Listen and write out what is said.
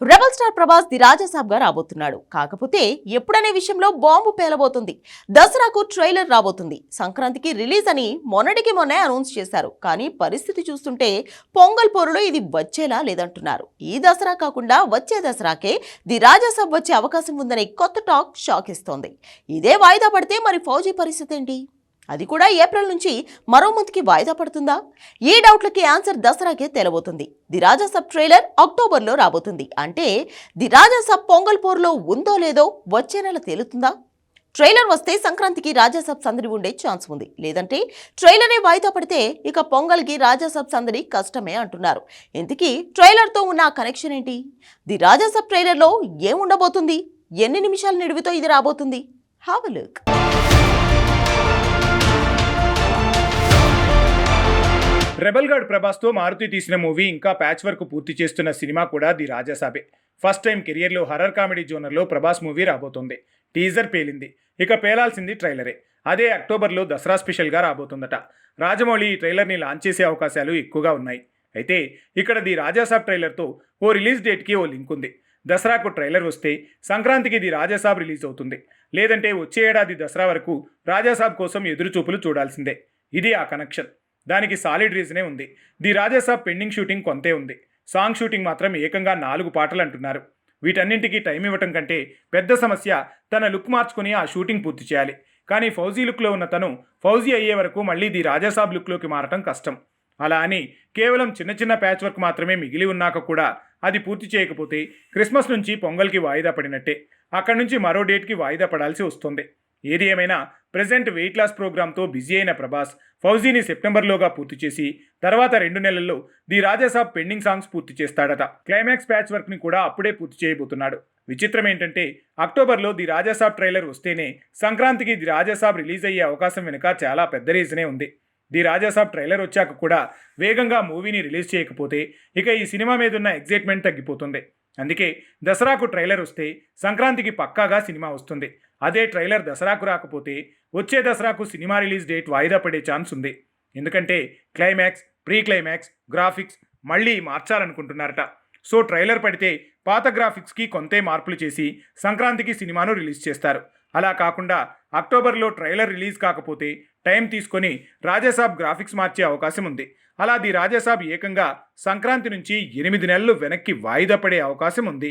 Rebel star Prabhas the రాజాసాబ్గా రాబోతున్నాడు. కాకపోతే ఎప్పుడనే విషయంలో బాంబు పేలబోతుంది. దసరాకు ట్రైలర్ రాబోతుంది. సంక్రాంతికి రిలీజ్ అని మొన్నటికి మొన్నే అనౌన్స్ చేశారు. కానీ పరిస్థితి చూస్తుంటే పొంగల్ పోరులో ఇది వచ్చేలా లేదంటున్నారు. ఈ దసరా కాకుండా వచ్చే దసరాకే ది రాజాసాబ్ వచ్చే అవకాశం ఉందనే కొత్త టాక్ షాక్ ఇస్తోంది. ఇదే వాయిదా పడితే మరి ఫౌజీ పరిస్థితి ఏంటి? అది కూడా ఏప్రిల్ నుంచి మరో మంత్కి వాయిదా పడుతుందా? ఈ డౌట్లకి ఆన్సర్ దసరాకే తేలబోతుంది. ది రాజా సబ్ ట్రైలర్ అక్టోబర్లో రాబోతుంది. అంటే ది రాజాసబ్ పొంగల్ పోర్లో ఉందో లేదో వచ్చే నెల తేలుతుందా? ట్రైలర్ వస్తే సంక్రాంతికి రాజాసబ్ సందడి ఉండే ఛాన్స్ ఉంది. లేదంటే ట్రైలరే వాయిదా పడితే ఇక పొంగల్కి రాజాసబ్ సందడి కష్టమే అంటున్నారు. ఇంతకీ ట్రైలర్తో ఉన్న కనెక్షన్ ఏంటి? ది రాజాసబ్ ట్రైలర్లో ఏముండబోతుంది ఎన్ని నిమిషాల నిడివితో ఇది రాబోతుంది? హావ్ లుక్ రెబల్ గార్డ్ ప్రభాస్తో మారుతి తీసిన మూవీ ఇంకా ప్యాచ్ వర్క్ పూర్తి చేస్తున్న సినిమా కూడా ది రాజాసాబే. ఫస్ట్ టైం కెరియర్లో హర్రర్ కామెడీ జోనర్లో ప్రభాస్ మూవీ రాబోతోంది. టీజర్ పేలింది. ఇక పేలాల్సింది ట్రైలరే. అదే అక్టోబర్లో దసరా స్పెషల్గా రాబోతుందట. రాజమౌళి ఈ ట్రైలర్ని లాంచ్ చేసే అవకాశాలు ఎక్కువగా ఉన్నాయి. అయితే ఇక్కడ ది రాజాసాబ్ ట్రైలర్తో ఓ రిలీజ్ డేట్కి ఓ లింక్ ఉంది. దసరాకు ట్రైలర్ వస్తే సంక్రాంతికి ది రాజాసాబ్ రిలీజ్ అవుతుంది. లేదంటే వచ్చే ఏడాది దసరా వరకు రాజాసాబ్ కోసం ఎదురుచూపులు చూడాల్సిందే. ఇది ఆ కనెక్షన్. దానికి సాలిడ్ రీజనే ఉంది. ది రాజాసాబ్ పెండింగ్ షూటింగ్ కొంతే ఉంది. సాంగ్ షూటింగ్ మాత్రం ఏకంగా నాలుగు పాటలు అంటున్నారు. వీటన్నింటికి టైం ఇవ్వటం కంటే పెద్ద సమస్య తన లుక్ మార్చుకుని ఆ షూటింగ్ పూర్తి చేయాలి. కానీ ఫౌజీ లుక్లో ఉన్న తను ఫౌజీ అయ్యే వరకు మళ్ళీ ది రాజాసాబ్ లుక్లోకి మారటం కష్టం. అలా అని కేవలం చిన్న చిన్న ప్యాచ్ వర్క్ మాత్రమే మిగిలి ఉన్నాక కూడా అది పూర్తి చేయకపోతే క్రిస్మస్ నుంచి పొంగల్కి వాయిదా పడినట్టే. అక్కడి నుంచి మరో డేట్కి వాయిదా పడాల్సి వస్తుంది. ఏది ఏమైనా ప్రజెంట్ వెయిట్ లాస్ ప్రోగ్రామ్తో బిజీ అయిన ప్రభాస్ ఫౌజీని సెప్టెంబర్లోగా పూర్తి చేసి తర్వాత రెండు నెలల్లో ది రాజాసాబ్ పెండింగ్ సాంగ్స్ పూర్తి చేస్తాడట. క్లైమాక్స్ ప్యాచ్ వర్క్ని కూడా అప్పుడే పూర్తి చేయబోతున్నాడు. విచిత్రం ఏంటంటే అక్టోబర్లో ది రాజాసాబ్ ట్రైలర్ వస్తేనే సంక్రాంతికి ది రాజాసాబ్ రిలీజ్ అయ్యే అవకాశం వెనుక చాలా పెద్ద రీజనే ఉంది. ది రాజాసాబ్ ట్రైలర్ వచ్చాక కూడా వేగంగా మూవీని రిలీజ్ చేయకపోతే ఇక ఈ సినిమా మీద ఉన్న ఎగ్జైట్మెంట్ తగ్గిపోతుంది. అందుకే దసరాకు ట్రైలర్ వస్తే సంక్రాంతికి పక్కాగా సినిమా వస్తుంది. అదే ట్రైలర్ దసరాకు రాకపోతే వచ్చే దసరాకు సినిమా రిలీజ్ డేట్ వాయిదా పడే ఛాన్స్ ఉంది. ఎందుకంటే క్లైమాక్స్ ప్రీ క్లైమాక్స్ గ్రాఫిక్స్ మళ్ళీ మార్చాలనుకుంటున్నారట. సో ట్రైలర్ పడితే పాత గ్రాఫిక్స్కి కొంతే మార్పులు చేసి సంక్రాంతికి సినిమాను రిలీజ్ చేస్తారు. అలా కాకుండా అక్టోబర్లో ట్రైలర్ రిలీజ్ కాకపోతే టైం తీసుకొని రాజాసాబ్ గ్రాఫిక్స్ మార్చే అవకాశం ఉంది. అలా ది రాజాసాబ్ ఏకంగా సంక్రాంతి నుంచి ఎనిమిది నెలలు వెనక్కి వాయిదా పడే అవకాశం ఉంది.